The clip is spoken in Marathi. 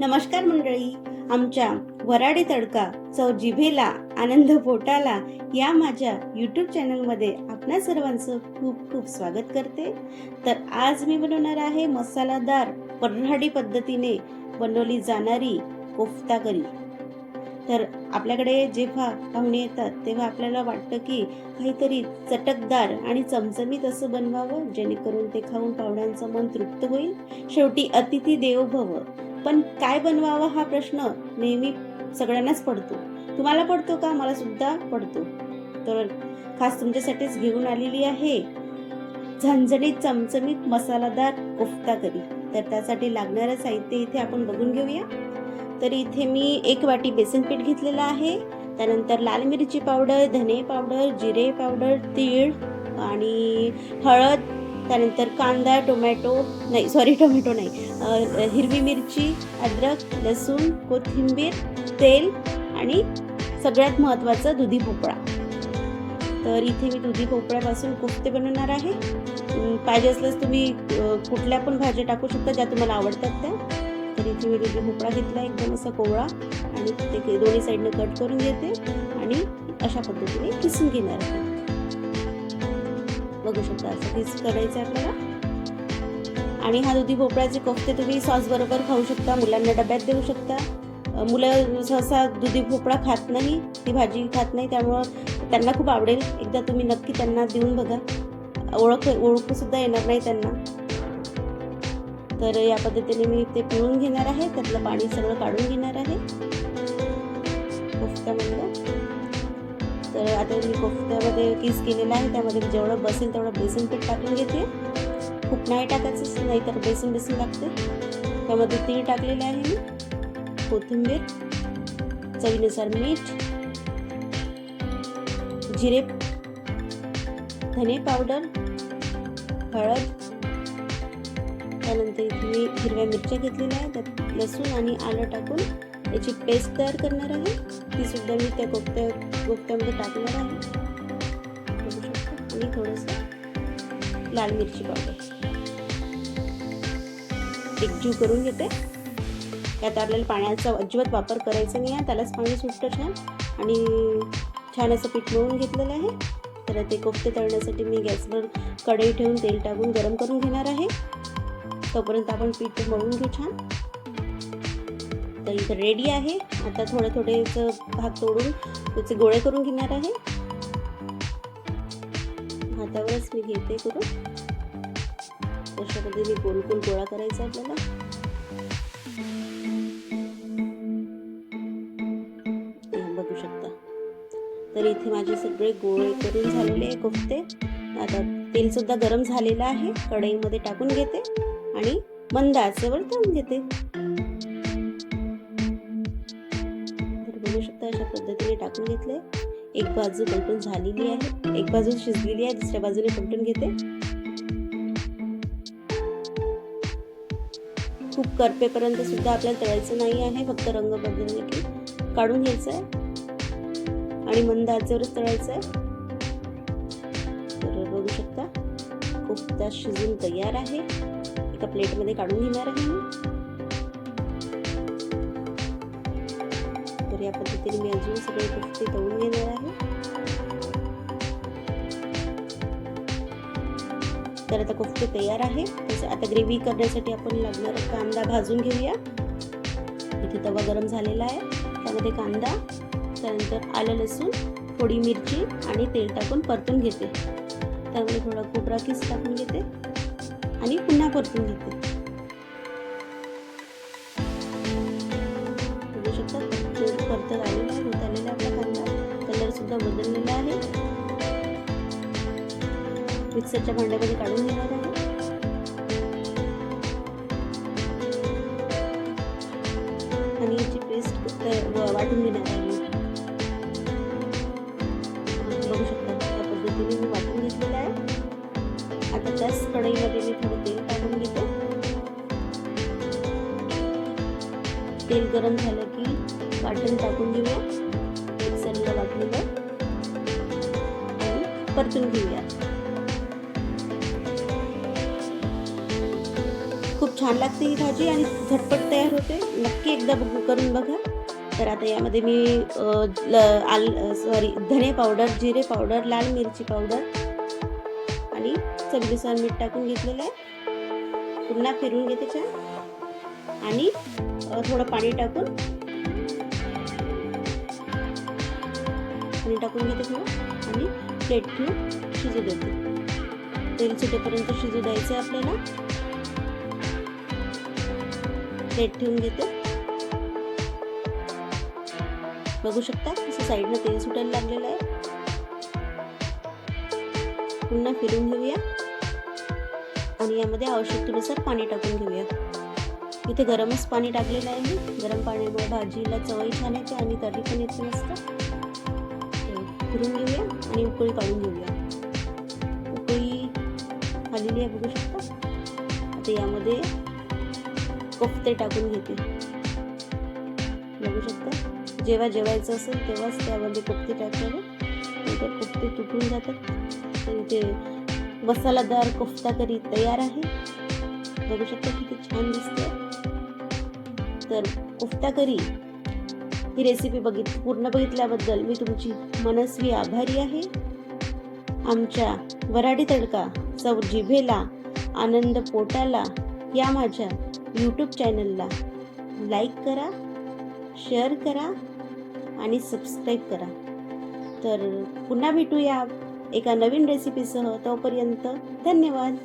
नमस्कार मंडळी. आमच्या वराडे तडका चव जिभेला आनंद पोटाला या माझ्या यूट्यूब चॅनलमध्ये आपणा सर्वांचं खूप खूप स्वागत करते. तर आज मी बनवणार आहे मसालादार पन्हाडी पद्धतीने बनवली जाणारी कोफ्ता करी. तर आपल्याकडे जेव्हा पाहुणे येतात तेव्हा आपल्याला वाटतं की काहीतरी चटकदार आणि चमचमीत असं बनवावं जेणेकरून ते खाऊन पाहुण्यांचं मन तृप्त होईल. शेवटी अतिथी देवो भव पण काय बनवावं हा प्रश्न नेहमी सगळ्यांनाच पडतो. तुम्हाला पडतो का? मला सुद्धा पडतो. तर खास तुमच्यासाठीच घेऊन आलेली आहे. झणझणीत चमचमीत मसालादार कोफ्ता करी. तर त्यासाठी लागणारं साहित्य इथे आपण बघून घेऊया. तर इथे मी एक वाटी बेसन पीठ घेतलेलं आहे. त्यानंतर लाल मिरची पावडर धने पावडर जिरे पावडर तीळ आणि हळद त्यानंतर कांदा टोमॅटो नाही सॉरी टोमॅटो नाही. हिरवी मिरची अद्रक लसूण कोथिंबीर तेल आणि सगळ्यात महत्त्वाचं दुधी भोपळा. तर इथे मी दुधी भोपळ्यापासून कोफ्ते बनवणार आहे. पाहिजे असल्यास तुम्ही कुठल्या पण भाज्या टाकू शकता ज्या तुम्हाला आवडतात त्या. तर इथे मी दुधी भोपळा घेतला एकदम असा कोवळा. आणि ते दोन्ही साईडनं कट करून घेते. आणि अशा पद्धतीने किसून घेणार आहे. बघू शकता. असं किस करायचं आहे आपल्याला. आणि हा दुधी भोपळ्याचे कोफ्ते तुम्ही सॉस बरोबर खाऊ शकता. मुलांना डब्यात देऊ शकता. मुलं सहसा दुधी भोपळा खात नाही ती भाजी खात नाही त्यामुळं त्यांना खूप आवडेल. एकदा तुम्ही नक्की त्यांना देऊन बघा. ओळख ओळखू सुद्धा येणार नाही त्यांना. तर या पद्धतीने मी ते पिळून घेणार आहे. त्यातलं पाणी सगळं काढून घेणार आहे. कोफ्त्यामधलं तर आता मी कोफ्त्यामध्ये किस केलेला आहे त्यामध्ये जेवढं बसेल तेवढं बेसन पीठ टाकून घेते. खूप नाही टाकायचं नाही तर बेसन बेसन लागते. त्यामध्ये तीळ टाकलेले आहे मी. कोथिंबीर चवीनुसार मीठ जिरे धने पावडर हळद. त्यानंतर इथे मी हिरव्या मिरच्या घेतलेल्या आहेत त्यात लसूण आणि आलं टाकून याची पेस्ट तयार करणार आहे. ती सुद्धा मी त्या कोफ्त्या कोफ्त्यामध्ये टाकणार आहे. बघू शकता. आणि थोडंसं लाल मिरची पावडर. एकजीव करून घेते. त्यात आपल्याला पाण्याचा अजिबात वापर करायचा नाही आहे. त्यालाच पाणी सुटतं छान. आणि छान असं पीठ मळून घेतलेलं आहे. तर ते कोफ्ते तळण्यासाठी मी गॅसवर कढई ठेवून तेल टाकून गरम करून घेणार आहे. तोपर्यंत आपण पीठ मळून घेऊ छान. तर इथं रेडी आहे. आता थोडे थोडे भाग तोडून त्याचे गोळे करून घेणार आहे. हातावरच मी घेते करून. अशा पद्धतीने गोल गोल गोळा करायचा आपल्याला. बघू शकता. तर इथे माझे सगळे गोळे करून झालेले कोफते. आता तेल सुद्धा गरम झालेलं आहे. कढईमध्ये टाकून घेते. आणि मंद आचेवर तळून घेते. बघू शकता अशा पद्धतीने टाकून घेतले. एक बाजू पलटून झालेली आहे. एक बाजू शिजलेली आहे दुसऱ्या बाजूने पलटून घेते. खूप करपेपर्यंत सुद्धा आपल्याला तळायचं नाही आहे फक्त रंग बदलले की काढून घ्यायचं आहे आणि मंद आचेवरच तळायचं आहे तर बघू शकता कोफ्ता शिजून तयार आहे. एका प्लेटमध्ये काढून घेणार आहे मी. तर या पद्धतीने मी अजून सगळे गोष्टी दळून घेणार आहे. तर आता कोफ्ते तयार आहे तसं आता ग्रेव्ही करण्यासाठी आपण लागणारा कांदा भाजून घेऊया. इथे तवा गरम झालेला आहे. त्यामध्ये कांदा त्यानंतर आलं लसूण थोडी मिरची आणि तेल टाकून परतून घेते. त्यामध्ये थोडा खोबरा किस टाकून घेते आणि पुन्हा परतून घेते. कांदा सुद्धा बदललेला आहे. मिक्सरच्या भांड्यामध्ये काढून घेणार आहे. आणि याची पेस्ट वाटून घेणार आहे बघू शकता त्या पद्धतीने मी वाटून घेतलेलं आहे. आता त्याच कढईमध्ये मी थोडं तेल टाकून घेते. तेल गरम झालं की वाटण टाकून घेऊया. परतून घेऊया. खूप छान लागते ही भाजी आणि झटपट तयार होते. नक्की एकदा बघू करून बघा. तर आता यामध्ये मी आल सॉरी धने पावडर जिरे पावडर लाल मिरची पावडर आणि चवीनुसार मीठ टाकून घेतलेलं आहे. पुन्हा फिरून घेते छान. आणि थोडं पाणी टाकून पाणी टाकून घेते थोडं. आणि प्लेट घेऊन शिजू देते. तेल सुटेपर्यंत शिजू द्यायचं आहे आपल्याला. प्लेट ठेवून घेते. बघू शकता असं साईडनं तेल सुटायला लागलेलं आहे. पुन्हा फिरून घेऊया. आणि यामध्ये आवश्यकतेनुसार पाणी टाकून घेऊया. इथे गरमच पाणी टाकलेलं आहे मी. गरम पाण्यामुळे भाजीला चवही छान येते आणि तरी पण येते मस्त फिरून घेऊया. आणि उकळी काढून घेऊया. उकळी आलेली आहे बघू शकता. आता यामध्ये कोफ्ते टाकून घेते. बघू शकता. जेव्हा जेवायचं असेल तेव्हाच त्यामध्ये कोफ्ते टाकावे नंतर कोफ्ते तुटून जातात. तर इथे मसालादार कोफ्ता करी तयार आहे. बघू शकता किती छान दिसते तर कोफ्ता करी ही रेसिपी बघित पूर्ण बघितल्याबद्दल मी तुमची मनस्वी आभारी आहे. आमच्या वराडी तडका चव जिभेला आनंद पोटाला या माझ्या यूट्यूब चॅनलला लाईक करा शेअर करा आणि सबस्क्राईब करा. तर पुन्हा भेटूया एका नवीन रेसिपीसह तोपर्यंत धन्यवाद.